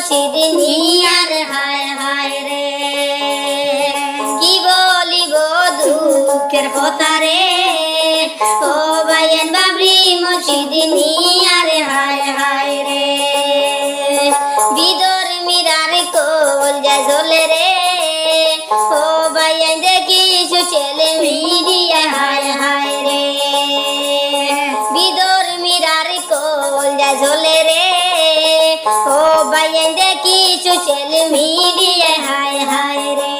মসজিদিনী আর হায় হায় রে। কি বলিব দুঃখের কথা রে? ও বাইয়েন বাবরি মসজিদিনী ছেলে হায় হায় রে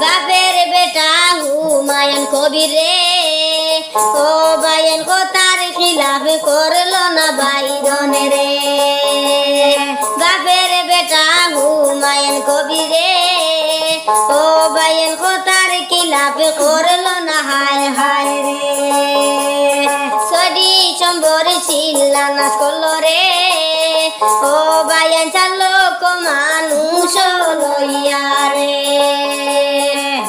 বাপের বেটা হুমায়ুন কবির রে ও বায়ন কথার খিলাফ করল না বাইদন রে বাপের বেটা হুমায়ুন কবির রে ও বায়ন কথার খিলাফ করল না, হায় হায় রে। সডি চম্বর চিল্লা নাচ করল রে। ও বায়ন চালো মানুষ লইয়া রে।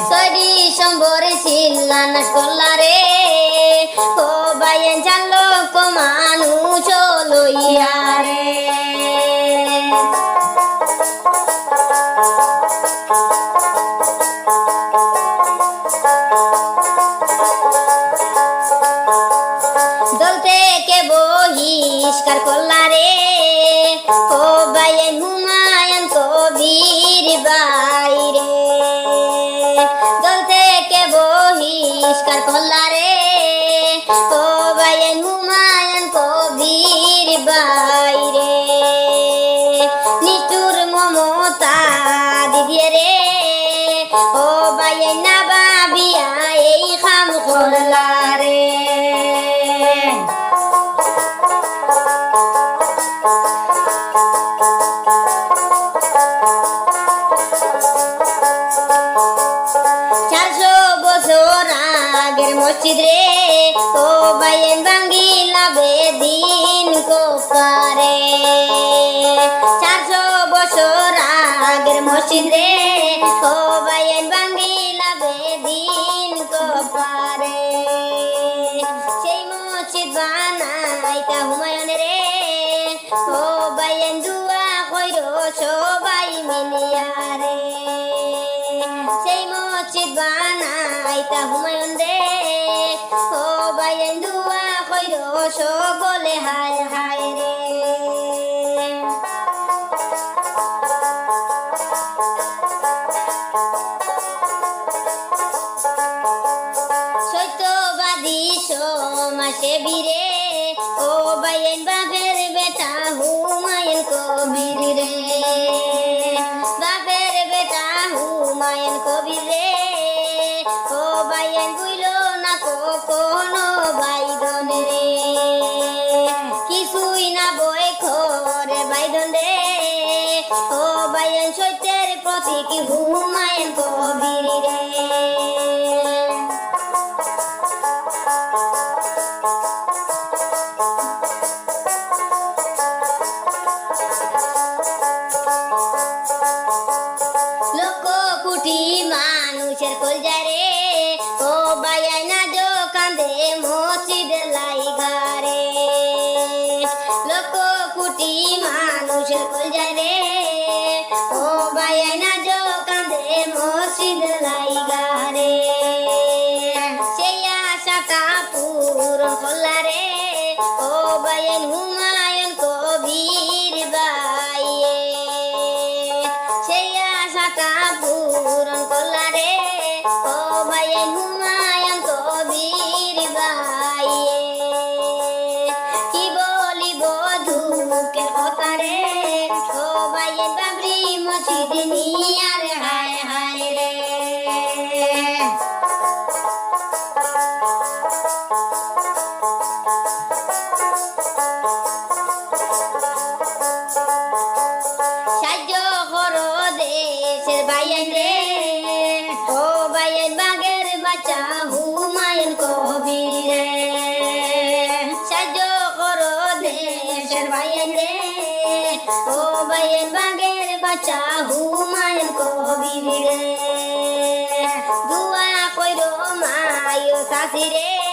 সডি চম্বর চিল্লা নাচ করলা রে। ও বায়ন চালো মানুষ লইয়া রে। বহিষ্কার করলা রে। ও বাইন হুমায়ুন কবির বাইরে। দল থেকে বহিষ্কার করলা রে। ও বাইন হুমায়ুন কবির বাইরে। নিচুর মমতা দিদিয়ে রে। ও বাইন মসজিদ রে ও বাইন ভাঙ্গিলা বেদিন কোপারে। সেই মসজিদ বানাইতা হুমায়ুন রে। ও বাইন দুয়া কইরো, সবাই মিলিয়া রে। সেই মসজিদ বানাইতা হুমায়ুন রে। ও বাইন দুয়া কইরো সকলে হায় হায় সমাসে বীরে। ও বাইন বাপের বেটা হুমায়ুন কবির রে। বাপের বেটা হুমায়ুন কবির রে। ও বাইন বুইল না কোনো বাইদন রে। কিছুই না বই খরে বাইদন রে। ও বাইন সত্যের প্রতীক হুমায়ুন কবির রে। মসজিদ হায় হায় রে। সাহায্য করো দেশের বাইন রে ও বাইন বাগের বাচ্চা হুমায়ুন কবির। রে সাহায্য করো দেশের বাইন রে ও বাইন বাগের বাঁচা হুমায়ুন কবির রে দুয়া কইরো মায়ো শাশি রে